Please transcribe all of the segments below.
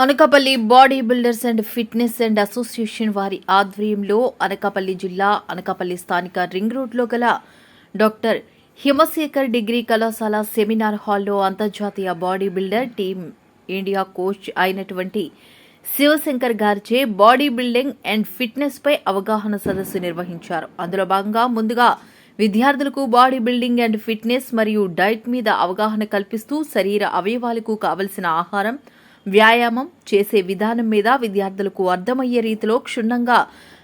Anakapalli body builders and fitness and association వారి ఆధ్వర్యంలో అనకాపల్లి జిల్లా అనకాపల్లి స్థానిక రింగ్ రోడ్లో గల డాక్టర్ హిమశేఖర్ డిగ్రీ కళాశాల సెమినార్ హాల్లో అంతర్జాతీయ body builder team India coach అయినటువంటి శివశంకర్ గారిచే బాడీ బిల్డింగ్ అండ్ ఫిట్నెస్ పై అవగాహన సదస్సు నిర్వహించారు. అందులో భాగంగా ముందుగా విద్యార్థులకు బాడీ బిల్డింగ్ అండ్ ఫిట్నెస్ మరియు డైట్ మీద అవగాహన కల్పిస్తూ శరీర అవయవాలకు కావలసిన ఆహారం వ్యాయామం చేసే విధానం మీద విద్యార్థులకు అర్థమయ్యే రీతిలో క్షుణ్ణంగా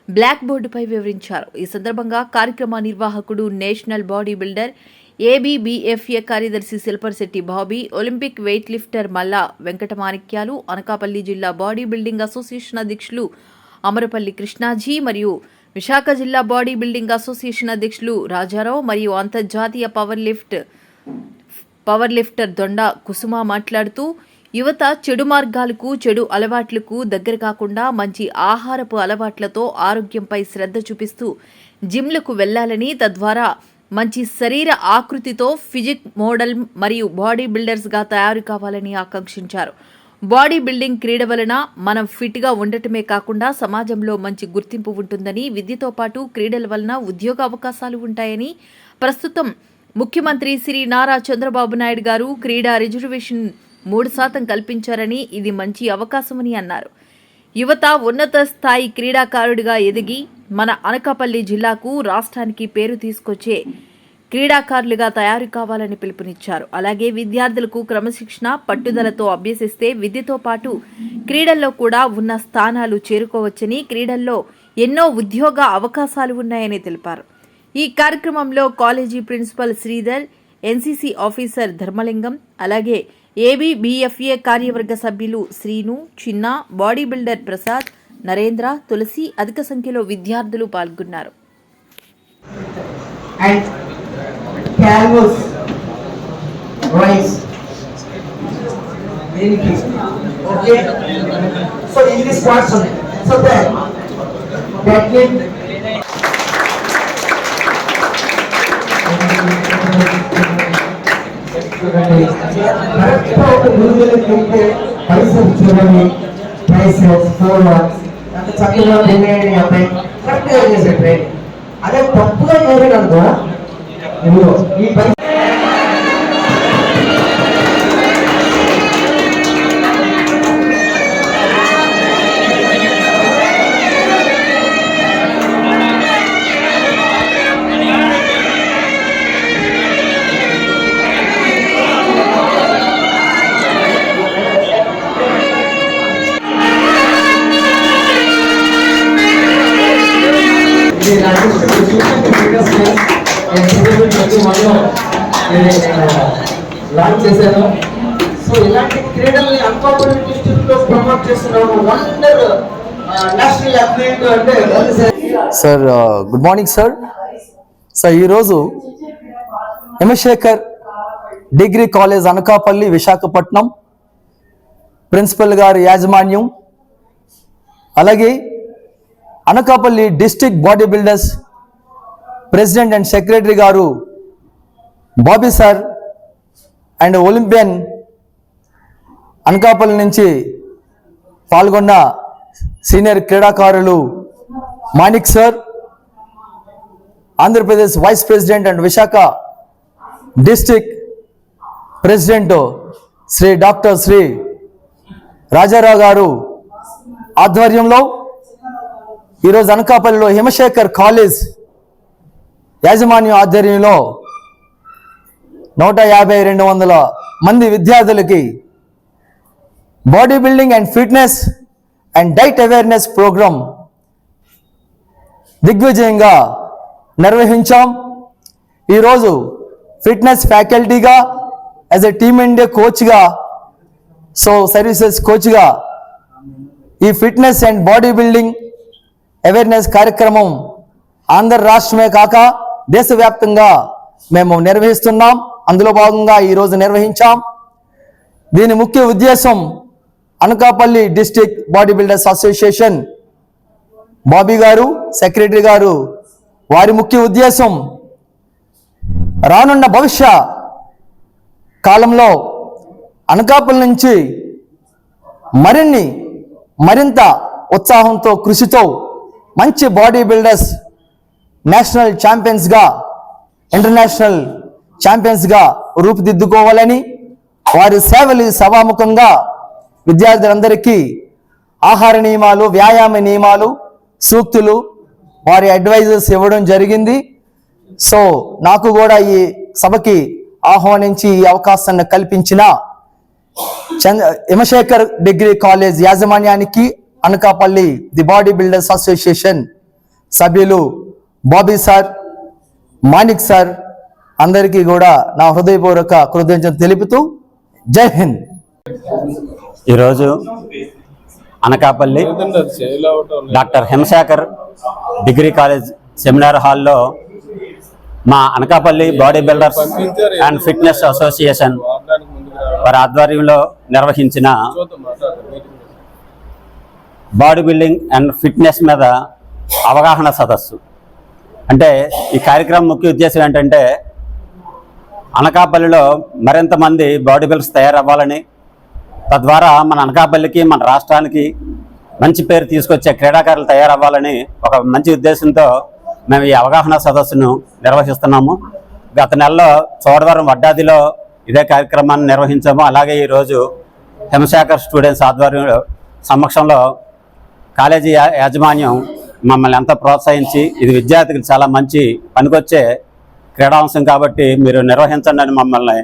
బ్లాక్ బోర్డుపై వివరించారు. ఈ సందర్భంగా కార్యక్రమ నిర్వాహకుడు నేషనల్ బాడీ బిల్డర్ ఏబీబీఎఫ్ఏ కార్యదర్శి శిల్పర్శెట్టి Bobby Olympic weight lifter Malla Venkatamanikyalu Anakapalli జిల్లా బాడీ బిల్డింగ్ అసోసియేషన్ అధ్యక్షులు అమరపల్లి కృష్ణాజీ మరియు విశాఖ జిల్లా బాడీ బిల్డింగ్ అసోసియేషన్ అధ్యక్షులు రాజారావు మరియు అంతర్జాతీయ పవర్ లిఫ్ట్ పవర్ లిఫ్టర్ దొండ కుసుమ మాట్లాడుతూ యువత చెడు మార్గాలకు చెడు అలవాట్లకు దగ్గర కాకుండా మంచి ఆహారపు అలవాట్లతో ఆరోగ్యంపై శ్రద్ధ చూపిస్తూ జిమ్లకు వెళ్ళాలని తద్వారా మంచి శరీర ఆకృతితో ఫిజిక్ మోడల్ మరియు బాడీ బిల్డర్స్గా తయారు కావాలని ఆకాంక్షించారు. బాడీ బిల్డింగ్ క్రీడ వలన మనం ఫిట్గా ఉండటమే కాకుండా సమాజంలో మంచి గుర్తింపు ఉంటుందని విద్యతో పాటు క్రీడల వలన ఉద్యోగ అవకాశాలు ఉంటాయని ప్రస్తుతం ముఖ్యమంత్రి శ్రీ నారా చంద్రబాబు నాయుడు గారు క్రీడా రిజర్వేషన్ మూడు శాతం కల్పించారని ఇది మంచి అవకాశమని అన్నారు. యువత ఉన్నత స్థాయి క్రీడాకారుడిగా ఎదిగి మన అనకాపల్లి జిల్లాకు రాష్ట్రానికి పేరు తీసుకొచ్చే క్రీడాకారులుగా తయారు కావాలని పిలుపునిచ్చారు. అలాగే విద్యార్థులకు క్రమశిక్షణ పట్టుదలతో అభ్యసిస్తే విద్యతో పాటు క్రీడల్లో కూడా ఉన్న స్థానాలు చేరుకోవచ్చని క్రీడల్లో ఎన్నో ఉద్యోగ అవకాశాలు ఉన్నాయని తెలిపారు. ఈ కార్యక్రమంలో college principal Sridhar NCC officer Dharmalingam అలాగే ఏబీబీఎఫ్ఏ కార్యవర్గ సభ్యులు శ్రీను చిన్న బాడీ బిల్డర్ ప్రసాద్ నరేంద్ర తులసి అధిక సంఖ్యలో విద్యార్థులు పాల్గొన్నారు. సో ఇన్ని సో దట్ దట్ ఒక గురువులకు పైసలు చూడండి ప్రైసెస్ ఫోన్ అంత చక్కగా ట్రైన్ అబ్బాయి కరెక్ట్గా చేసే ట్రైన్ అదే తప్పుగా చేసాడు అనుకో ఈ పై ఇది లాంచ్ చేశాను. సో ఇలాంటి క్రీడల్ని అన్కాపరేట్ డిస్ట్రిక్ట్లో ప్రమోట్ చేస్తున్నాము వండర్ నేషనల్ అథ్లెట్ అంటే sir good morning sir sir ఈరోజు Himasekhar degree college Anakapalli Visakhapatnam principal గారి యాజమాన్యం అలాగే Anakapalli district body builders president and secretary గారు Bobby sir and Olympian Anakapalli నుంచి పాల్గొన్న సీనియర్ క్రీడాకారులు Manik sir Andhra Pradesh vice president and Visakha district president Shri doctor Shri Rajarao గారు ఆధ్వర్యంలో ఈరోజు అనకాపల్లిలో హిమశేఖర్ కాలేజ్ యాజమాన్యం ఆధ్వర్యంలో నూట యాభై రెండు వందల మంది విద్యార్థులకి body building and fitness and diet awareness program దిగ్విజయంగా నిర్వహించాం. ఈరోజు ఫిట్నెస్ ఫ్యాకల్టీగా యాజ్ ఎ టీమ్ ఇండియా కోచ్గా సో సర్వీసెస్ కోచ్గా ఈ fitness and body building awareness కార్యక్రమం ఆంధ్ర రాష్ట్రమే కాక దేశవ్యాప్తంగా మేము నిర్వహిస్తున్నాం. అందులో భాగంగా ఈరోజు నిర్వహించాం. దీని ముఖ్య ఉద్దేశం Anakapalli district body builders association Bobby గారు సెక్రటరీ గారు. వారి ముఖ్య ఉద్దేశం రానున్న భవిష్య కాలంలో అనకాపల్లి నుంచి మరిన్ని మరింత ఉత్సాహంతో కృషితో మంచి బాడీ బిల్డర్స్ నేషనల్ ఛాంపియన్స్గా ఇంటర్నేషనల్ ఛాంపియన్స్గా రూపుదిద్దుకోవాలని వారి సేవలు సభాముఖంగా విద్యార్థులందరికీ ఆహార నియమాలు వ్యాయామ నియమాలు సూక్తులు వారి అడ్వైజర్స్ ఇవ్వడం జరిగింది. సో నాకు కూడా ఈ సభకి ఆహ్వానించి ఈ అవకాశాన్ని కల్పించిన చంద్ర హిమశేఖర్ డిగ్రీ కాలేజ్ యాజమాన్యానికి Anakapalli the body builders association సభ్యులు బాబీ సార్ మాణిక్ సార్ అందరికీ కూడా నా హృదయపూర్వక కృతజ్ఞతలు తెలుపుతూ జై హింద్. ఈరోజు Anakapalli doctor Hemasekhar degree college seminar హాల్లో మా Anakapalli body builders and fitness association వారి ఆధ్వర్యంలో నిర్వహించిన బాడీ బిల్డింగ్ అండ్ ఫిట్నెస్ మీద అవగాహన సదస్సు. అంటే ఈ కార్యక్రమం ముఖ్య ఉద్దేశం ఏంటంటే అనకాపల్లిలో మరింత మంది బాడీ బిల్డర్స్ తయారవ్వాలని తద్వారా మన అనకాపల్లికి మన రాష్ట్రానికి మంచి పేరు తీసుకొచ్చే క్రీడాకారులు తయారవ్వాలని ఒక మంచి ఉద్దేశంతో మేము ఈ అవగాహన సదస్సును నిర్వహిస్తున్నాము. గత నెలలో చోడవరం వడ్డాదిలో ఇదే కార్యక్రమాన్ని నిర్వహించాము. అలాగే ఈరోజు హిమశేఖర్ స్టూడెంట్స్ ఆధ్వర్యంలో సమక్షంలో కాలేజీ యాజమాన్యం మమ్మల్ని ఎంత ప్రోత్సహించి ఇది విద్యార్థికి చాలా మంచి పనికొచ్చే క్రీడాంశం కాబట్టి మీరు నిర్వహించండి అని మమ్మల్ని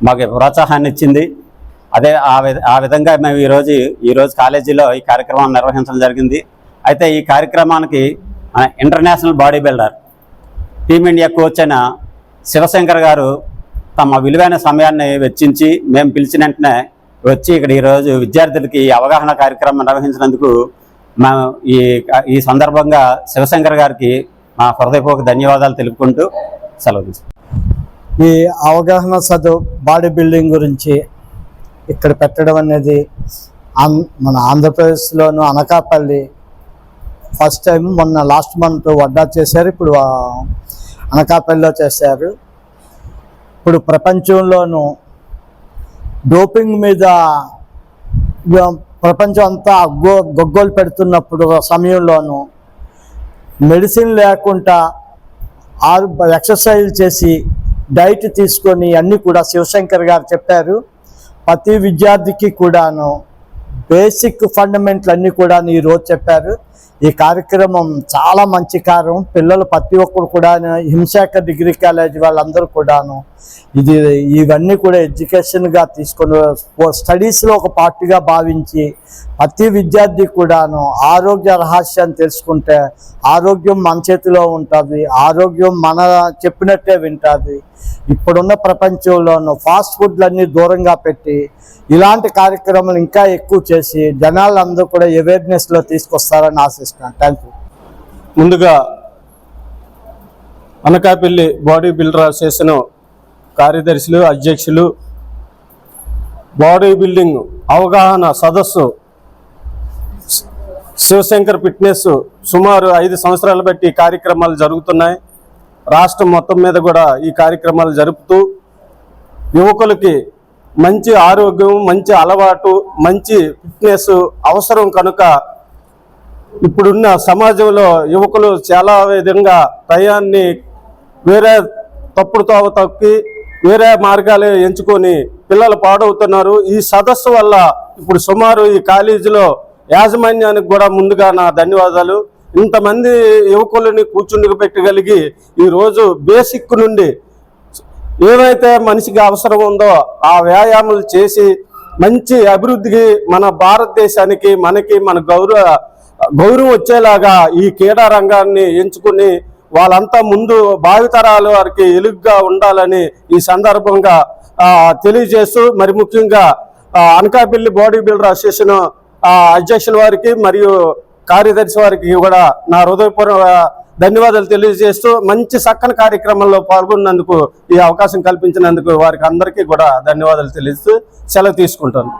మాకు ప్రోత్సాహాన్ని ఇచ్చింది. అదే ఆ విధ ఆ విధంగా మేము ఈరోజు ఈరోజు కాలేజీలో ఈ కార్యక్రమాన్ని నిర్వహించడం జరిగింది. అయితే ఈ కార్యక్రమానికి international body builder team India coach అయిన శివశంకర్ గారు తమ విలువైన సమయాన్ని వెచ్చించి మేము పిలిచిన వెంటనే వచ్చి ఇక్కడ ఈరోజు విద్యార్థులకి అవగాహన కార్యక్రమం నిర్వహించినందుకు మా ఈ ఈ సందర్భంగా శివశంకర్ గారికి మా హృదయపూర్వక ధన్యవాదాలు తెలుపుకుంటూ సెలవు ఈ అవగాహన చదువు బాడీ బిల్డింగ్ గురించి ఇక్కడ పెట్టడం అనేది ఆం- మన ఆంధ్రప్రదేశ్లోను అనకాపల్లి ఫస్ట్ టైం మొన్న లాస్ట్ మంత్ వడ్డా చేశారు ఇప్పుడు అనకాపల్లిలో చేశారు. ఇప్పుడు ప్రపంచంలోనూ డోపింగ్ మీద ప్రపంచం అంతా గో గొగ్గోలు పెడుతున్నప్పుడు సమయంలోనూ మెడిసిన్ లేకుండా ఆరు ఎక్సర్సైజ్ చేసి డైట్ తీసుకొని అన్నీ కూడా శివశంకర్ గారు చెప్పారు. ప్రతి విద్యార్థికి కూడాను బేసిక్ ఫండమెంట్లు అన్నీ కూడా ఈ రోజు చెప్పారు. ఈ కార్యక్రమం చాలా మంచి కార్యం. పిల్లలు ప్రతి ఒక్కరు కూడా హింసాక డిగ్రీ కాలేజ్ వాళ్ళందరూ కూడాను. ఇది ఇవన్నీ కూడా ఎడ్యుకేషన్గా తీసుకొని స్టడీస్లో ఒక పార్టీగా భావించి ప్రతి విద్యార్థి కూడాను ఆరోగ్య రహస్యాన్ని తెలుసుకుంటే ఆరోగ్యం మన చేతిలో ఉంటుంది. ఆరోగ్యం మన చెప్పినట్టే వింటుంది. ఇప్పుడున్న ప్రపంచంలోనూ ఫాస్ట్ ఫుడ్లన్నీ దూరంగా పెట్టి ఇలాంటి కార్యక్రమాలు ఇంకా ఎక్కువ చేసి జనాలందరూ కూడా అవేర్నెస్లో తీసుకొస్తారని ఆశిస్తున్నాను. థ్యాంక్ యూ ముందుగా అనకాపల్లి బాడీ బిల్డర్ అసోసియేషన్ కార్యదర్శులు అధ్యక్షులు బాడీ బిల్డింగ్ అవగాహన సదస్సు శివశంకర్ ఫిట్నెస్ సుమారు ఐదు సంవత్సరాలు బట్టి కార్యక్రమాలు జరుగుతున్నాయి. రాష్ట్రం మొత్తం మీద కూడా ఈ కార్యక్రమాలు జరుపుతూ యువకులకి మంచి ఆరోగ్యం మంచి అలవాటు మంచి ఫిట్నెస్ అవసరం కనుక ఇప్పుడున్న సమాజంలో యువకులు చాలా విధంగా టయాన్ని వేరే తప్పుడు తోవ తొక్కి వేరే మార్గాలు ఎంచుకొని పిల్లలు పాడవుతున్నారు. ఈ సదస్సు వల్ల ఇప్పుడు సుమారు ఈ కాలేజీలో యాజమాన్యానికి కూడా ముందుగా నా ధన్యవాదాలు. ఇంతమంది యువకులని కూర్చుండి పెట్టగలిగి ఈరోజు బేసిక్ నుండి ఏవైతే మనిషికి అవసరం ఉందో ఆ వ్యాయామాలు చేసి మంచి అభివృద్ధికి మన భారతదేశానికి మనకి మన గౌరవ గౌరవం వచ్చేలాగా ఈ క్రీడా రంగాన్ని ఎంచుకుని వాళ్ళంతా ముందు భావితరాల వారికి ఎలుగుగా ఉండాలని ఈ సందర్భంగా తెలియజేస్తూ మరి ముఖ్యంగా అనకాపల్లి బాడీ బిల్డర్ అసోసియేషన్ అధ్యక్షుల వారికి మరియు కార్యదర్శి వారికి కూడా నా హృదయపూర్వ ధన్యవాదాలు తెలియజేస్తూ మంచి చక్కని కార్యక్రమంలో పాల్గొన్నందుకు ఈ అవకాశం కల్పించినందుకు వారికి అందరికీ కూడా ధన్యవాదాలు తెలియజేస్తూ సెలవు తీసుకుంటాను.